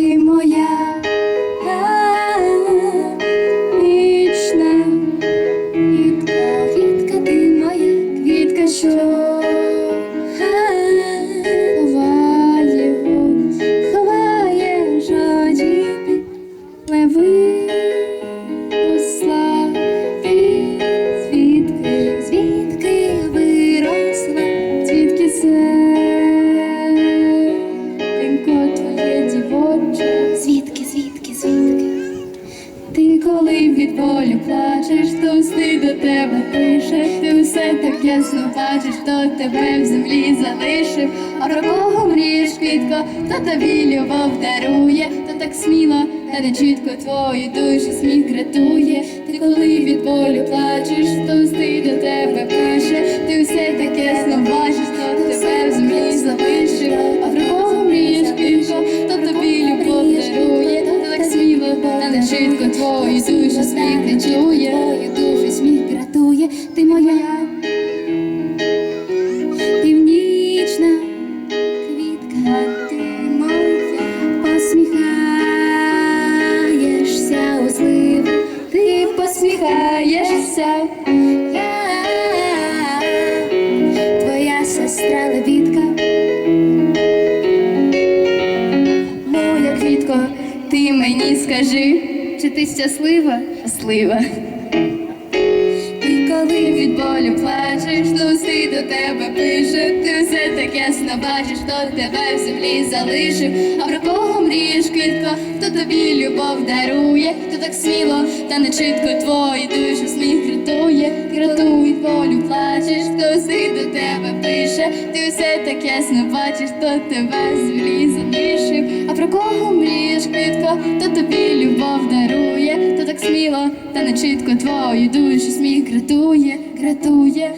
ти моє. Звідки, звідки, звідки? Ти коли від болю плачеш, то сни до тебе пише, ти все так ясно бачиш, хто тебе в землі залишив, а про кого мрієш квітко, хто тобі любов дарує, то так сміло, та не чітко твою душу сміх рятує. Ти коли від болю плачеш, то сни до тебе пише, твою душу сміх не чує, твою душу сміх рятує, ти моя північна квітка, ти моя посміхаєшся у зливу, ти посміхаєшся, я твоя сестра левітка. Моя квітко, ти мені скажи, чи ти щаслива? Щаслива. Ти коли від болю плачеш, луси до тебе пише, ти все так ясно бачиш, хто тебе в землі залишив, а про кого мрієш, квітко, хто тобі любов дарує, хто так сміло, та не чітко твої душу сміх рятує, рятує болю плачеш, хто си до тебе пише, ти все так ясно бачиш, хто тебе в землі залишив, а про кого мрієш, квітко, хто тобі сміло, та не чітко твою душу сміх рятує, рятує,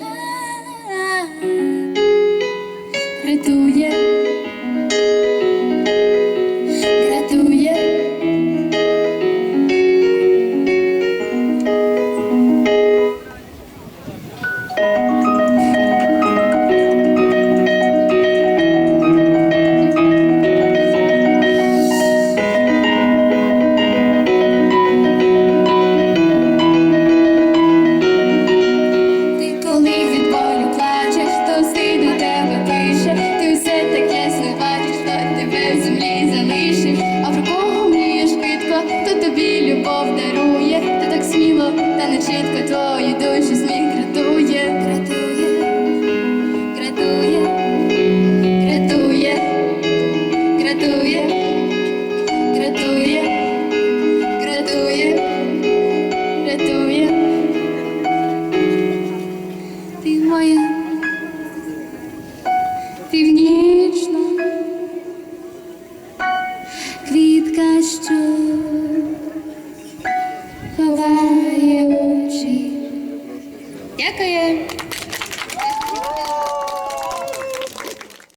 рятує, рятує. Ти землі залишив, а про кого мрієш швидко, то тобі любов дарує, ти так сміло, та не чітко твою душу сміх Дякую.